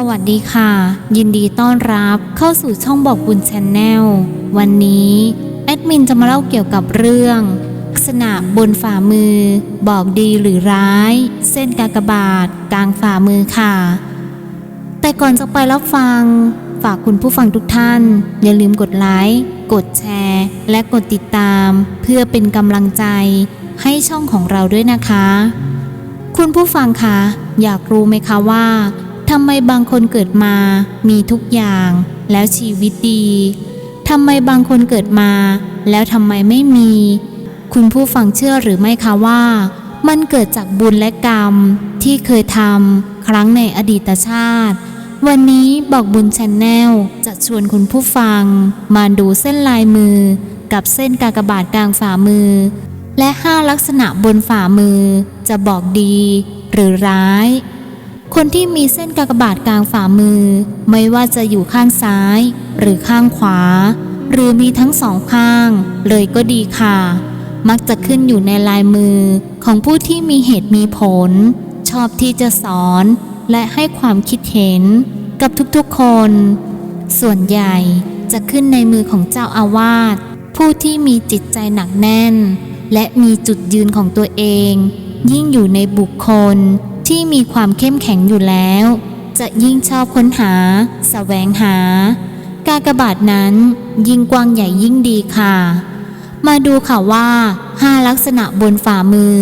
สวัสดีค่ะ ยินดีต้อนรับเข้าสู่ช่องบอกบุญชนแนลวันนี้แอดมินจะมาเล่าเกี่ยวกับเรื่องลักษณะบนฝ่ามือ บอกดีหรือร้าย เส้นกากบาทกลางฝ่ามือค่ะ แต่ก่อนจะไปรับฟัง ฝากคุณผู้ฟังทุกท่าน อย่าลืมกดไลค์กดแชร์ และกดติดตาม เพื่อเป็นกำลังใจ ให้ช่องของเราด้วยนะคะ คุณผู้ฟังคะอยากรู้ไหมคะว่า ทำไมบางคนเกิดมามีทุกอย่าง แล้วชีวิตดีทำไมบางคนเกิดมา แล้วทำไมไม่มี คุณผู้ฟังเชื่อหรือไม่คะว่า มันเกิดจากบุญและกรรมที่เคยทำครั้งในอดีตชาติ วันนี้บอกบุญชนแนลจะชวนคุณผู้ฟัง มาดูเส้นลายมือ กับเส้นกากบาทกลางฝ่ามือ และ5ลักษณะบนฝ่ามือ จะบอกดี หรือร้าย คนที่มีเส้นกากบาทกลางฝ่ามือ ไม่ว่าจะอยู่ข้างซ้าย หรือข้างขวา หรือมีทั้งสองข้าง เลยก็ดีค่ะ มักจะขึ้นอยู่ในลายมือของผู้ที่มีเหตุมีผล ชอบที่จะสอนและให้ความคิดเห็นกับทุกๆคน ส่วนใหญ่จะขึ้นในมือของเจ้าอาวาสผู้ที่มีจิตใจหนักแน่น และมีจุดยืนของตัวเอง ยิ่งอยู่ในบุคคล ที่มีความเข้มแข็งอยู่แล้ว จะยิ่งชอบค้นหาสแสวงหา กากบาทนั้นยิ่งกว้างใหญ่ยิ่งดีค่ะ มาดูค่ะว่า5ลักษณะบนฝ่ามือ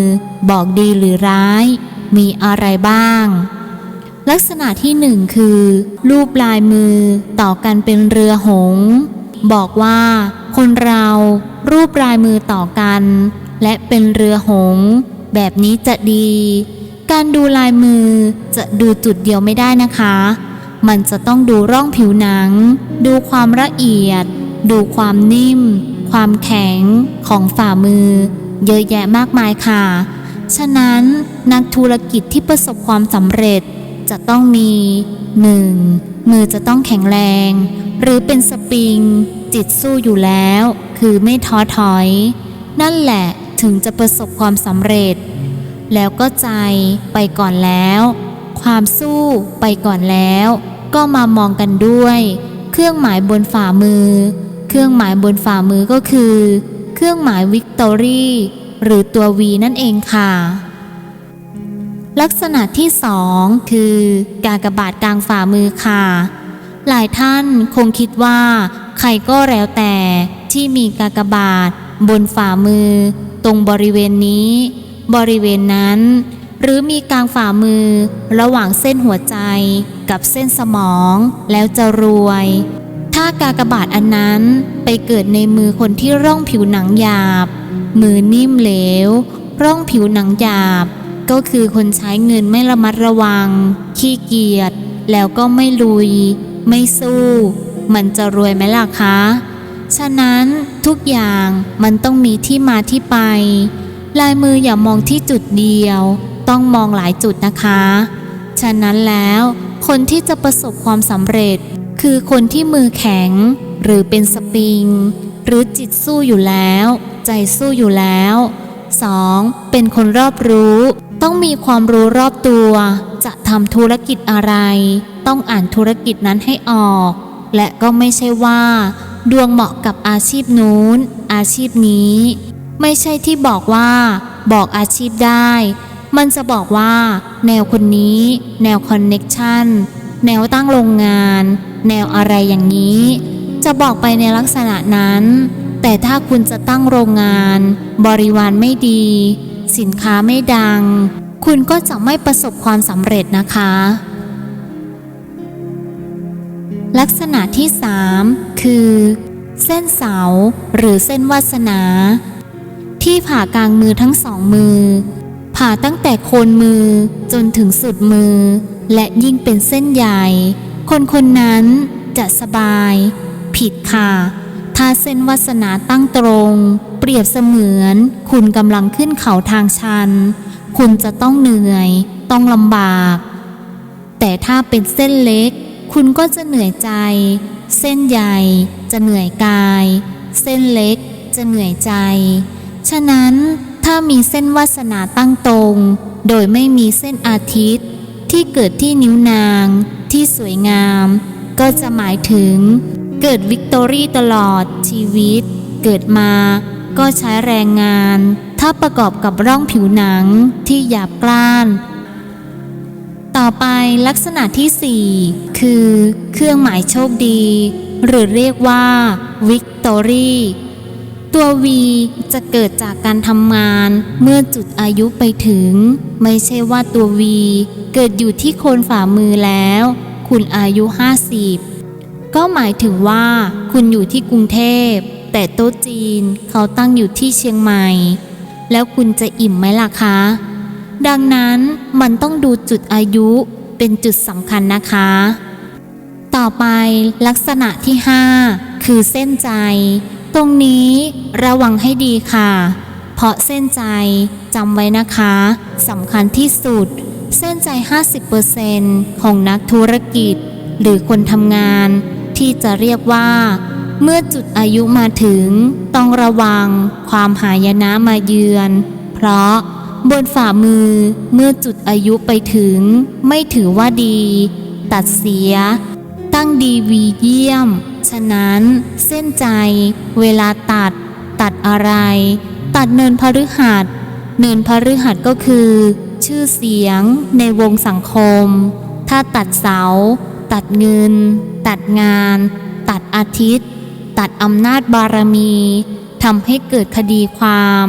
บอกดีหรือร้าย มีอะไรบ้าง ลักษณะที่หนึ่งคือรูปลายมือต่อกันเป็นเรือหง บอกว่า คนเรารูปลายมือต่อกัน และเป็นเรือหง แบบนี้จะดี การดูลายมือจะดูจุดเดียวไม่ได้นะคะ มันจะต้องดูร่องผิวหนัง ดูความละเอียด ดูความนิ่ม ความแข็งของฝ่ามือ เยอะแยะมากมายค่ะ ฉะนั้นนักธุรกิจที่ประสบความสำเร็จจะต้องมี 1. มือจะต้องแข็งแรง หรือเป็นสปริง จิตสู้อยู่แล้ว คือไม่ท้อถอย นั่นแหละถึงจะประสบความสำเร็จ แล้วก็ใจไปก่อนแล้ว ความสู้ไปก่อนแล้ว ก็มามองกันด้วย เครื่องหมายบนฝ่ามือ เครื่องหมายบนฝ่ามือก็คือ เครื่องหมายวิกตอรี่ หรือตัว V นั่นเองค่ะ ลักษณะที่สองคือกากบาทกลางฝ่ามือค่ะ หลายท่านคงคิดว่า ใครก็แล้วแต่ที่มีกากบาทบนฝ่ามือ ตรงบริเวณนี้ บริเวณนั้น หรือมีกลางฝ่ามือระหว่างเส้นหัวใจกับเส้นสมองแล้วจะรวย ถ้ากากบาทอันนั้นไปเกิดในมือคนที่ร่องผิวหนังหยาบ มือนิ่มเหลว ร่องผิวหนังหยาบ ก็คือคนใช้เงินไม่ระมัดระวัง ขี้เกียจแล้วก็ไม่ลุย ไม่สู้ มันจะรวยไหมล่ะคะ ฉะนั้นทุกอย่างมันต้องมีที่มาที่ไป ลายมืออย่ามองที่จุดเดียว ต้องมองหลายจุดนะคะ ฉะนั้นแล้วคนที่จะประสบความสำเร็จ คือคนที่มือแข็ง หรือเป็นสปริง หรือจิตสู้อยู่แล้ว ใจสู้อยู่แล้ว 2. เป็นคนรอบรู้ ต้องมีความรู้รอบตัว จะทำธุรกิจอะไร ต้องอ่านธุรกิจนั้นให้ออก และก็ไม่ใช่ว่า ดวงเหมาะกับอาชีพนู้น อาชีพนี้ ไม่ใช่ที่บอกว่า บอกอาชีพได้ มันจะบอกว่า แนวคนนี้ แนวคอนเน็กชันแนวตั้งโรงงาน แนวอะไรอย่างนี้ จะบอกไปในลักษณะนั้น แต่ถ้าคุณจะตั้งโรงงาน บริวารไม่ดี สินค้าไม่ดัง คุณก็จะไม่ประสบความสำเร็จนะคะ ลักษณะที่ 3 คือ เส้นเสาหรือเส้นวาสนา ที่ผ่ากลางมือทั้งสองมือ ผ่าตั้งแต่โคนมือจนถึงสุดมือ และยิ่งเป็นเส้นใหญ่ คนคนนั้นจะสบาย ผิดค่ะ ถ้าเส้นวาสนาตั้งตรง เปรียบเสมือน คุณกำลังขึ้นเขาทางชัน คุณจะต้องเหนื่อย ต้องลำบาก แต่ถ้าเป็นเส้นเล็ก คุณก็จะเหนื่อยใจ เส้นใหญ่จะเหนื่อยกาย เส้นเล็กจะเหนื่อยใจ ฉะนั้นถ้ามีเส้นวาสนาตั้งตรง โดยไม่มีเส้นอาทิตย์ ที่เกิดที่นิ้วนาง ที่สวยงาม ก็จะหมายถึง เกิดวิกตอรี่ตลอดชีวิต เกิดมาก็ใช้แรงงาน ถ้าประกอบกับร่องผิวหนังที่หยาบกร้าน ต่อไปลักษณะที่ 4 คือ เครื่องหมายโชคดี หรือเรียกว่าวิกตอรี่ ตัว V จะเกิดจากการทำงานเมื่อจุดอายุไปถึง ไม่ใช่ว่าตัว V เกิดอยู่ที่โคนฝ่ามือแล้ว คุณอายุ 50 ก็หมายถึงว่าคุณอยู่ที่กรุงเทพ แต่โต๊ะจีนเขาตั้งอยู่ที่เชียงใหม่ แล้วคุณจะอิ่มไหมล่ะคะ ดังนั้นมันต้องดูจุดอายุเป็นจุดสำคัญนะคะ ต่อไปลักษณะที่ 5 คือเส้นใจ ตรงนี้ระวังให้ดีค่ะ เพราะเส้นใจจำไว้นะคะสำคัญที่สุด เส้นใจ 50%ของนักธุรกิจ หรือคนทำงาน ที่จะเรียกว่า เมื่อจุดอายุมาถึง ต้องระวังความหายนะมาเยือน เพราะบนฝ่ามือเมื่อจุดอายุไปถึง ไม่ถือว่าดี ตัดเสีย ตั้งดีวีเยี่ยม ฉะนั้นเส้นใจ เวลาตัด ตัดอะไร ตัดเนินพฤหัส เนินพฤหัสก็คือ ชื่อเสียงในวงสังคม ถ้าตัดเสา ตัดเงิน ตัดงาน ตัดอาทิตย์ ตัดอำนาจบารมีทำให้เกิดคดีความ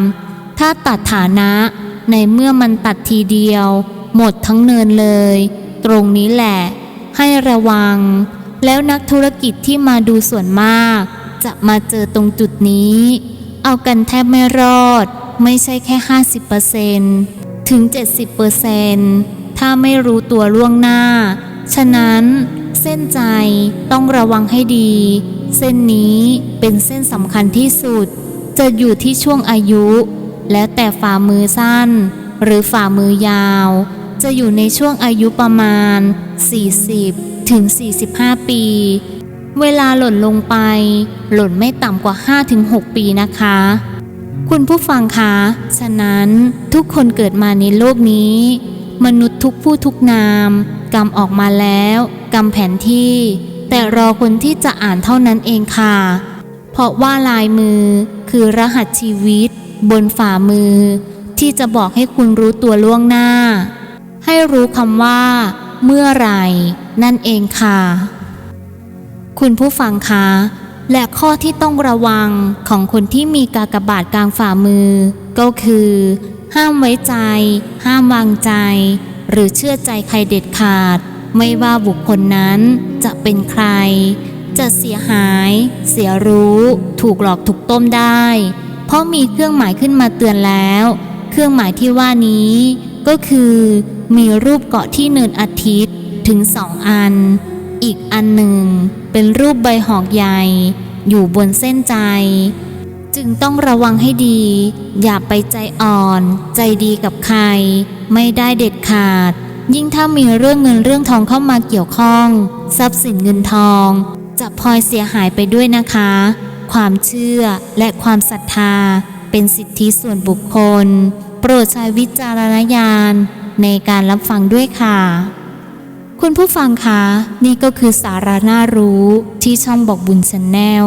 ถ้าตัดฐานะในเมื่อมันตัดทีเดียว หมดทั้งเนินเลย ตรงนี้แหละ ให้ระวัง แล้วนักธุรกิจที่มาดูส่วนมาก จะมาเจอตรงจุดนี้ เอากันแทบไม่รอด ไม่ใช่แค่ 50%ถึง 70%ถ้าไม่รู้ตัวล่วงหน้า ฉะนั้นเส้นใจต้องระวังให้ดี เส้นนี้เป็นเส้นสำคัญที่สุด จะอยู่ที่ช่วงอายุ แล้วแต่ฝ่ามือสั้น หรือฝ่ามือยาว จะอยู่ในช่วงอายุประมาณ 40 ถึง 45 ปี เวลาหล่นลงไป หล่นไม่ต่ำกว่า5-6ปีนะคะ คุณผู้ฟังคะ ฉะนั้นทุกคนเกิดมาในโลกนี้ มนุษย์ทุกผู้ทุกนามกำออกมาแล้วกำแผนที่ แต่รอคนที่จะอ่านเท่านั้นเองค่ะ เพราะว่าลายมือคือรหัสชีวิต บนฝ่ามือ ที่จะบอกให้คุณรู้ตัวล่วงหน้า ให้รู้คำว่า เมื่อไรนั่นเองค่ะ คุณผู้ฟังคะและข้อที่ต้องระวังของคนที่มีกากบาทกลางฝ่ามือ ก็คือ ห้ามไว้ใจ ห้ามวางใจ หรือเชื่อใจใครเด็ดขาด ไม่ว่าบุคคลนั้นจะเป็นใคร จะเสียหาย เสียรู้ ถูกหลอกถูกต้มได้ เพราะมีเครื่องหมายขึ้นมาเตือนแล้ว เครื่องหมายที่ว่านี้ ก็คือ มีรูปเกาะที่เนินอาทิตย์ถึงสองอัน อีกอันหนึ่งเป็นรูปใบหอกใหญ่ อยู่บนเส้นใจ จึงต้องระวังให้ดี อย่าไปใจอ่อน ใจดีกับใคร ไม่ได้เด็ดขาด ยิ่งถ้ามีเรื่องเงินเรื่องทองเข้ามาเกี่ยวข้อง ทรัพย์สินเงินทอง จะพลอยเสียหายไปด้วยนะคะ ความเชื่อและความศรัทธาเป็นสิทธิส่วนบุคคล โปรดใช้วิจารณญาณ ในการรับฟังด้วยค่ะ คุณผู้ฟังคะนี่ก็คือสาระน่ารู้ที่ช่องบอกบุญชนแนล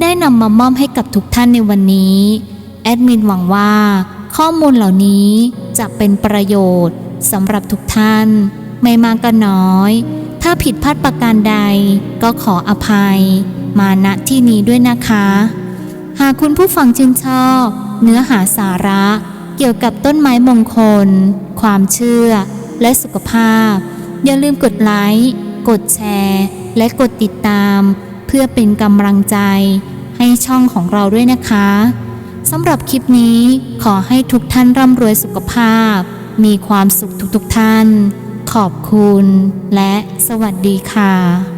ได้นำมามอบให้กับทุกท่านในวันนี้ แอดมินหวังว่า ข้อมูลเหล่านี้จะเป็นประโยชน์สำหรับทุกท่าน ไม่มากก็น้อย ถ้าผิดพลาดประการใด ก็ขออภัย มาณที่นี้ด้วยนะคะ หากคุณผู้ฟังชื่นชอบ เนื้อหาสาระ เกี่ยวกับต้นไม้มงคล ความเชื่อ และสุขภาพ อย่าลืมกดไลค์ กดแชร์ และกดติดตาม เพื่อเป็นกำลังใจ ให้ช่องของเราด้วยนะคะสำหรับคลิปนี้ขอให้ทุกท่านร่ำรวยสุขภาพ มีความสุขทุกๆท่าน ขอบคุณ และสวัสดีค่ะ